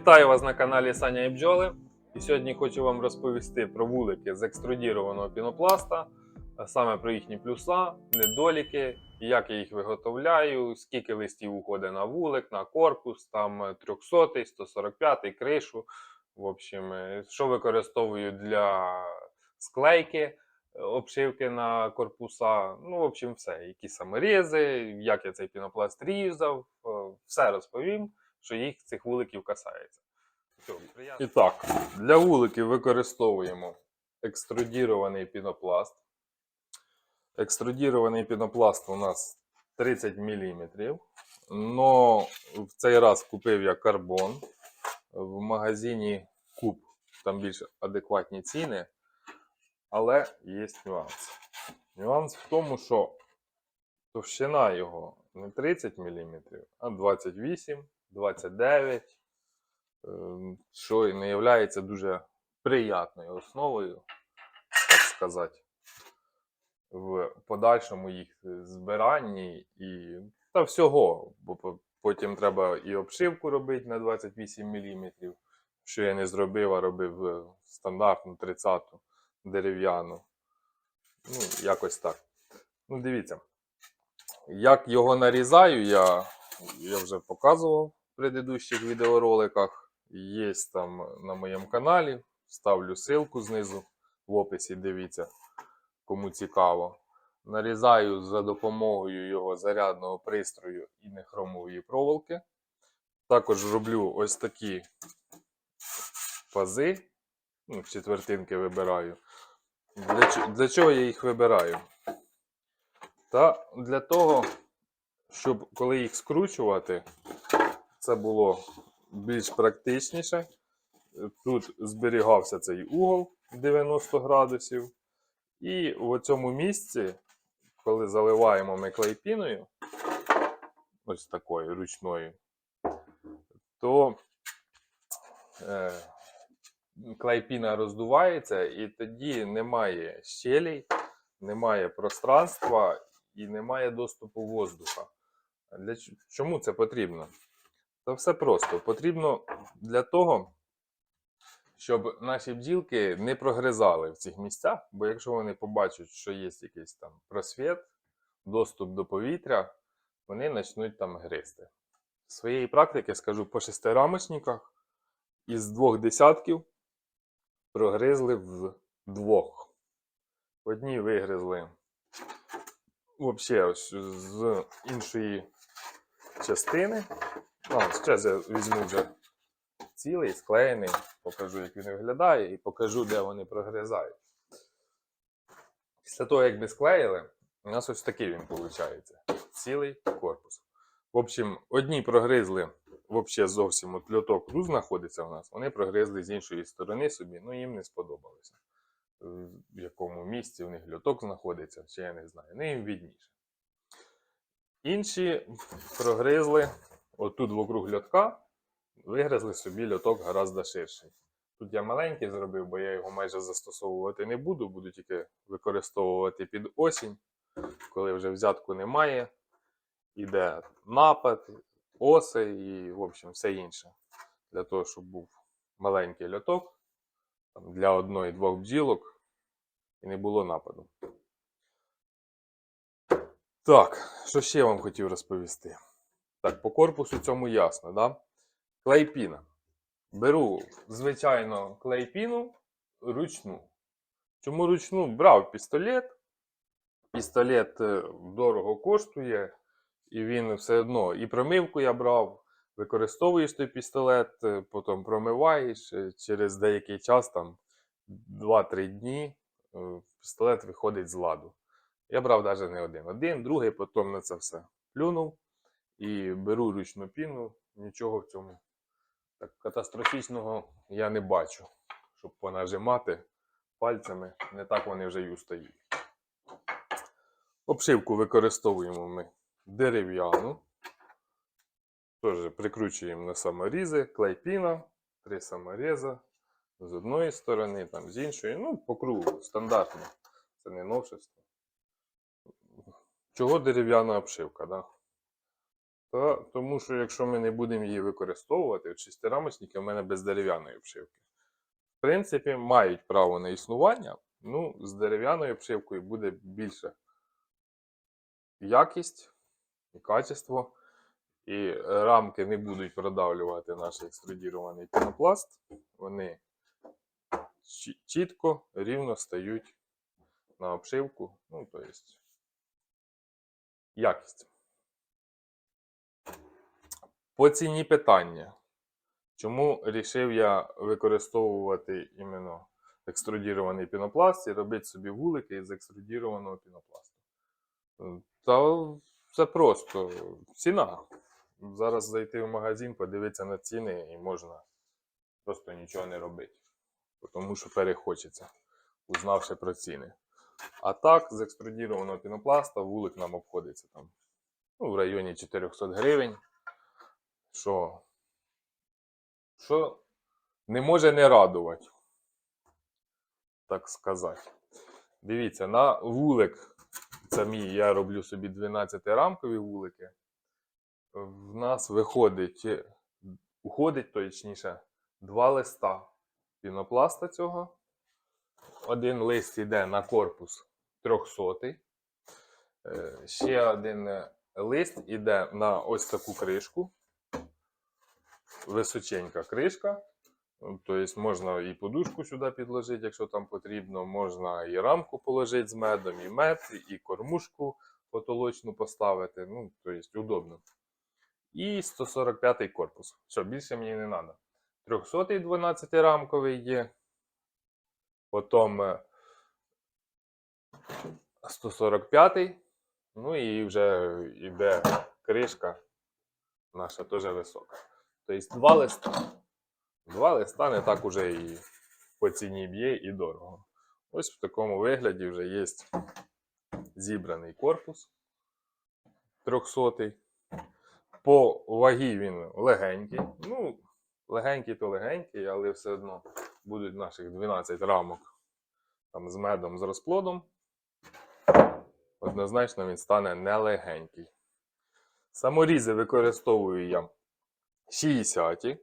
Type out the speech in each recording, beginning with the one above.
Вітаю вас на каналі Саня і Бджоли. І сьогодні хочу вам розповісти про вулики з екструдірованого пінопласта, саме про їхні плюса, недоліки, як я їх виготовляю, скільки листів уходить на вулик, на корпус, там 300, 145, кришу. В общем, е, що використовую для склейки, е, обшивки на корпуса. Ну, в общем, все. Які саморези, як я цей пінопласт різав, е, все розповім що їх цих вуликів касається. І так, для вуликів використовуємо екструдірований пінопласт. Екструдірований пінопласт у нас 30 мм. Но в цей раз купив я карбон. В магазині Куб. Там більш адекватні ціни. Але є нюанс. Нюанс в тому, що товщина його не 30 мм, а 28 29, ем, що і не є дуже приятною основою, так сказати, в подальшому їх збиранні і та всього. Бо потім треба і обшивку робити на 28 мм, що я не зробив, а робив е, стандартну 30-ту дерев'яну. Ну, якось так. Ну, дивіться. Як його нарізаю, я, я вже показував предыдущих відеороликах. Є там на моєму каналі. Ставлю ссылку знизу в описі, дивіться, кому цікаво. Нарізаю за допомогою його зарядного пристрою і нехромової проволоки. Також роблю ось такі пази. Ну, четвертинки вибираю. Для, для чого я їх вибираю? Та для того, щоб коли їх скручувати, це було більш практичніше. Тут зберігався цей угол 90 градусів. І в цьому місці, коли заливаємо ми клейпіною, ось такою ручною, то е, клейпіна роздувається, і тоді немає щелей, немає пространства і немає доступу воздуха. Для чому це потрібно? Та все просто. Потрібно для того, щоб наші бджілки не прогризали в цих місцях, бо якщо вони побачать, що є якийсь там просвіт, доступ до повітря, вони почнуть там гризти. З своєї практики скажу по шестирамочниках із двох десятків прогризли в двох. Одні вигризли взагалі з іншої частини. Зараз я візьму вже цілий, склеєний, покажу, як він виглядає, і покажу, де вони прогризають. Після того, як ми склеїли, у нас ось такий він виходить. Цілий корпус. В общем, одні прогризли, взагалі зовсім от льоток тут знаходиться у нас, вони прогризли з іншої сторони собі, ну їм не сподобалося. В якому місці у них льоток знаходиться, чи я не знаю. Ну їм відніше. Інші прогризли отут вокруг льотка, вигризли собі льоток гораздо ширший. Тут я маленький зробив, бо я його майже застосовувати не буду, буду тільки використовувати під осінь, коли вже взятку немає. Іде напад, оси і, в общем, все інше. Для того, щоб був маленький льоток там, для одної-двох бджілок і не було нападу. Так, що ще я вам хотів розповісти? Так, по корпусу цьому ясно, да? Клейпіна. Беру, звичайно, клейпіну ручну. Чому ручну? Брав пістолет. Пістолет е, дорого коштує, і він все одно. І промивку я брав, використовуєш той пістолет, е, потім промиваєш. е, Через деякий час, там 2-3 дні, пістолет виходить з ладу. Я брав навіть не один. Один, другий, потім на це все плюнув і беру ручну піну. Нічого в цьому так катастрофічного я не бачу, щоб понажимати пальцями, не так вони вже й устають. Обшивку використовуємо ми дерев'яну. Теж прикручуємо на саморізи, клейпіна, три саморіза з одної сторони, там з іншої. Ну, по кругу, стандартно. Це не новшество. Чого дерев'яна обшивка? Да? Та, тому що якщо ми не будемо її використовувати, от шестирамочники в мене без дерев'яної обшивки. В принципі, мають право на існування. Ну, з дерев'яною обшивкою буде більше якість і качество. І рамки не будуть продавлювати наш екструдірований пінопласт. Вони чітко, рівно стають на обшивку. Ну, то есть якість. По ціні питання. Чому рішив я використовувати іменно екструдірований пінопласт і робити собі вулики із екструдірованого пінопласту? Та це просто ціна. Зараз зайти в магазин, подивитися на ціни і можна просто нічого не робити. Тому що перехочеться, узнавши про ціни. А так, з екструдірованого пінопласта вулик нам обходиться там ну, в районі 400 гривень. Що, що не може не радувати, так сказати. Дивіться, на вулик, це мій, я роблю собі 12-рамкові вулики. В нас виходить, е, уходить точніше, два листа пінопласта цього. Один лист йде на корпус 300. Е, Ще один е, лист йде на ось таку кришку. Височенька кришка. Тобто можна і подушку сюди підложити, якщо там потрібно. Можна і рамку положити з медом, і мед, і кормушку потолочну поставити. Ну, тобто удобно. І 145 корпус. Що, більше мені не треба. 300 12-рамковий є. Потім е, 145. Ну і вже йде кришка наша теж висока. Тобто два листа. Два листа не так уже і по ціні б'є і дорого. Ось в такому вигляді вже є зібраний корпус 300. По вагі він легенький. Ну, легенький то легенький, але все одно будуть наших 12 рамок там, з медом, з розплодом. Однозначно він стане нелегенький. Саморізи використовую я 60.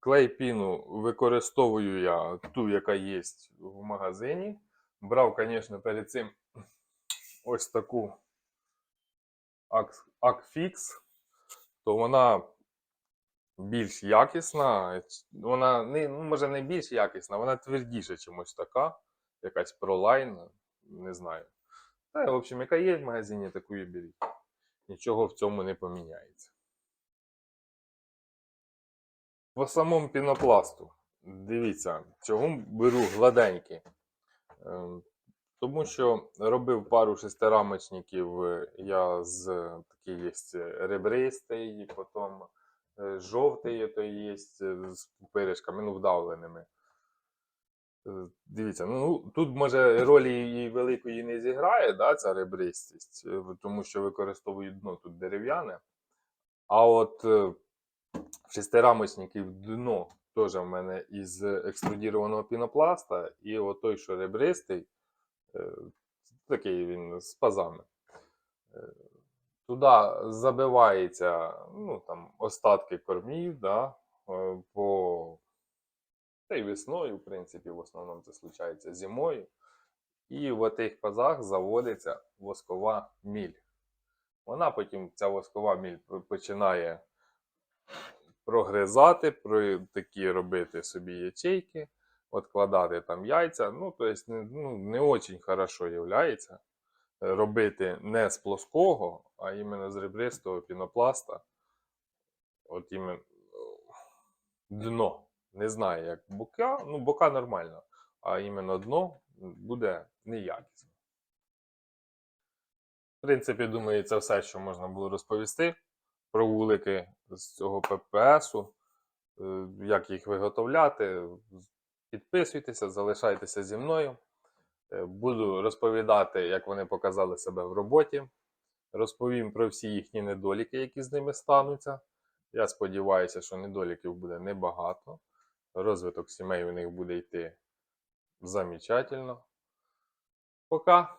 Клей піну використовую я ту, яка є в магазині. Брав, звісно, перед цим ось таку Ак- Акфікс, то вона більш якісна. Вона не, ну, може не більш якісна, вона твердіша чимось така. Якась ProLine, не знаю. Та, в общем, яка є в магазині, таку і беріть. Нічого в цьому не поміняється. По самому пінопласту. Дивіться, чого беру гладенький. Ем, Тому що робив пару шестирамочників е, я з такий є ребристий, потім е, жовтий то є е, з пупиришками, ну, вдавленими. Е, Дивіться, ну тут може ролі і великої не зіграє, да, ця ребристість, е, тому що використовують дно тут дерев'яне. А от е, шестирамочників дно теж в мене із екструдірованого пінопласта, і от той, що ребристий, е, такий він з пазами. Е, Туди забивається ну, там, остатки кормів, да, е, по та й весною, в принципі, в основному це случається зимою. І в тих пазах заводиться воскова міль. Вона потім, ця воскова міль починає прогризати, про такі робити собі ячейки, откладати там яйця. Ну, тобто, ну, не очень хорошо являється робити не з плоского, а іменно з ребристого пінопласта. От іменно дно. Не знаю, як бока, ну бока нормально, а іменно дно буде неякісне. В принципі, думаю, це все, що можна було розповісти про вулики з цього ППСу, е, як їх виготовляти. Підписуйтеся, залишайтеся зі мною. Е, Буду розповідати, як вони показали себе в роботі. Розповім про всі їхні недоліки, які з ними стануться. Я сподіваюся, що недоліків буде небагато. Розвиток сімей у них буде йти замечательно. Пока.